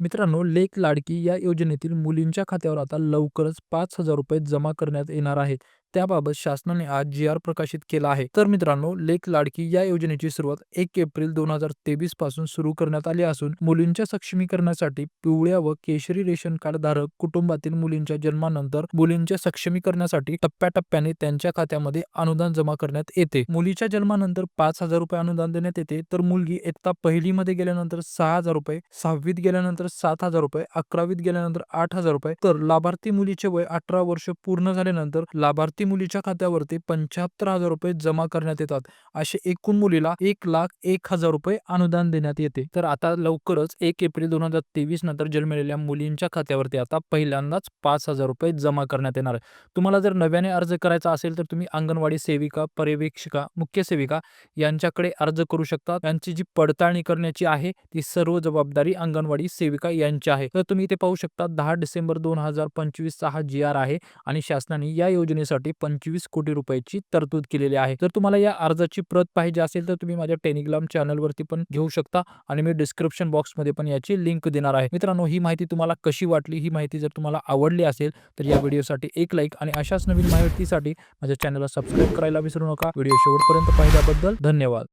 मित्रांनो लेक लाडकी या योजनेतील मुलींच्या खात्यावर आता लवकरच पाच हजार रुपये जमा करण्यात येणार आहेत. त्याबाबत शासनाने आज जी आर प्रकाशित केला आहे. तर मित्रांनो लेक लाडकी या योजनेची सुरुवात एक एप्रिल दोन हजार तेवीसपासून सुरू करण्यात आली असून मुलींच्या सक्षमीकरणासाठी पिवळ्या व केशरी रेशन कार्ड धारक कुटुंबातील मुलींच्या जन्मानंतर मुलींच्या सक्षमीकरणासाठी टप्प्याटप्प्याने त्यांच्या खात्यामध्ये अनुदान जमा करण्यात येते. मुलीच्या जन्मानंतर पाच हजार रुपये अनुदान देण्यात येते. तर मुलगी एकता पहिलीमध्ये गेल्यानंतर सहा हजार रुपये सहावीत गेल्यानंतर सात हजार रुपये अकरावीत गेल्यानंतर आठ हजार रुपये. तर लाभार्थी मुलीचे वय अठरा वर्ष पूर्ण झाल्यानंतर लाभार्थी मुलीच्या खात्यावरती पंच्याहत्तर हजार रुपये जमा करण्यात येतात. असे एकूण मुलीला एक लाख एक हजार रुपये अनुदान देण्यात येते. तर आता लवकरच एक एप्रिल दोन हजार तेवीस नंतर जन्मलेल्या मुलींच्या खात्यावरती आता पहिल्यांदाच पाच हजार रुपये जमा करण्यात येणार आहे. तुम्हाला जर नव्याने अर्ज करायचा असेल तर तुम्ही अंगणवाडी सेविका पर्यवेक्षिका मुख्य सेविका यांच्याकडे अर्ज करू शकता. त्यांची जी पडताळणी करण्याची आहे ती सर्व जबाबदारी अंगणवाडी सेविका यांची आहे. तर तुम्ही इथे पाहू शकता दहा डिसेंबर दोन हजार पंचवीसचा हा जी आर आहे आणि शासनाने या योजनेसाठी पंचवीस कोटी रुपयाची तरतूद केलेली आहे. तर तुम्हाला या अर्जाची प्रत पाहिजे असेल तर तुम्ही माझ्या टेलिग्राम चॅनलवरती पण घेऊ शकता आणि मी डिस्क्रिप्शन बॉक्समध्ये पण याची लिंक देणार आहे. मित्रांनो ही माहिती तुम्हाला कशी वाटली ही माहिती जर तुम्हाला आवडली असेल तर या व्हिडिओसाठी एक लाईक आणि अशाच नवीन माहितीसाठी माझ्या चॅनलला सबस्क्राईब करायला विसरू नका. व्हिडिओ शेवटपर्यंत पाहिल्याबद्दल धन्यवाद.